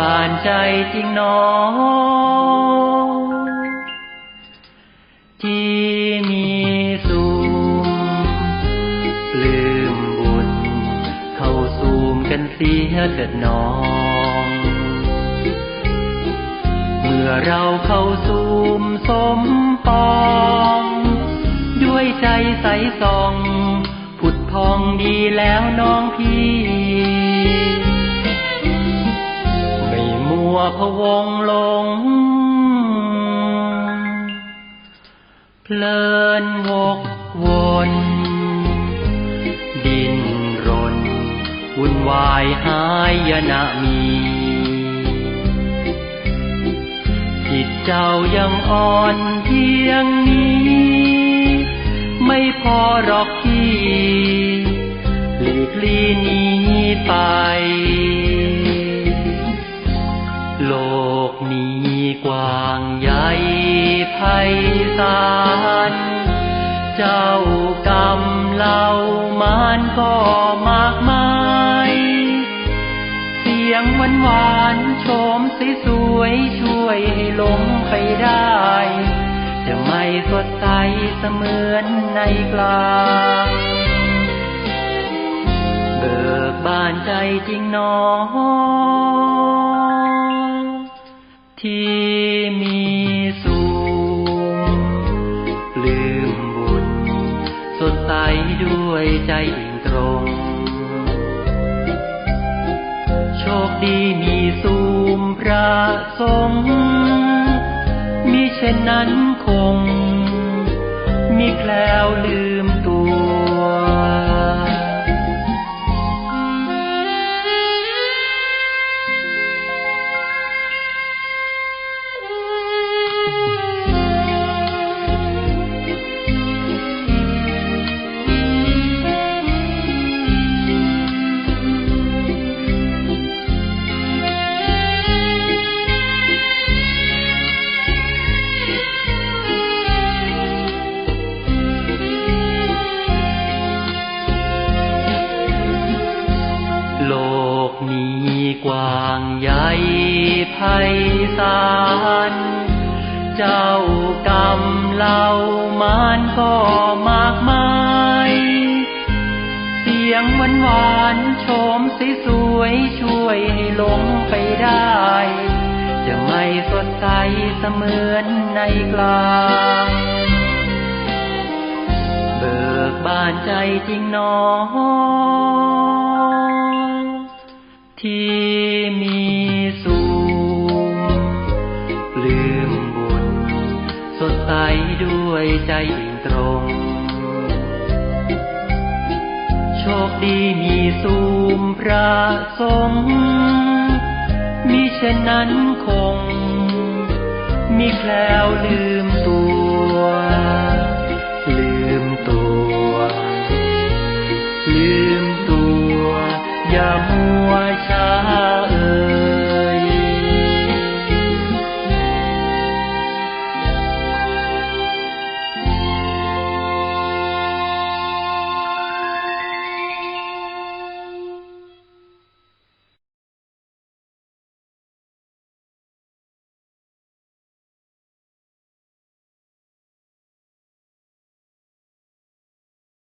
บานใจจริงหนอ ที่มีสูมลืมบุญ เข้าสูมกันเสียเถิดหนอ เมื่อเราเข้าสูมสมปอง ด้วยใจใสส่อง ผุดพองดีแล้วน้องพี่ พวงลง เพลินวกวนดินรน วุ่นวายหายยนะมีจิตเจ้ายังอ่อนเพียงนี้ ไม่พอหรอกที่หลีกลีหนีไป กว้างใหญ่ไพศาล เจ้ากรรมเล่ามานก็มากมาย เสียงหวานหวานชมสสวยช่วยให้หลงไปได้ จะไม่สดใสเสมือนในกลางเบิกบานใจจริงหนอที่ ด้วยใจอิ่งตรง โชคดีมีสูมพระสงฆ์มิเช่นนั้นคง มีแคล้วลื ไพศาลเจ้ากรรมเล่ามานก็มากมาย เสียงหวานหวานๆชมสสวยๆช่วยให้หลงไปได้ จะไม่สดใสเสมือนในกลางเบิกบานใจจริงหนอที่ ด้วยใจอิ่งตรง โชคดีมีสูมพระสงฆ์มิเช่นนั้นคง มีแคล้วลืมตัว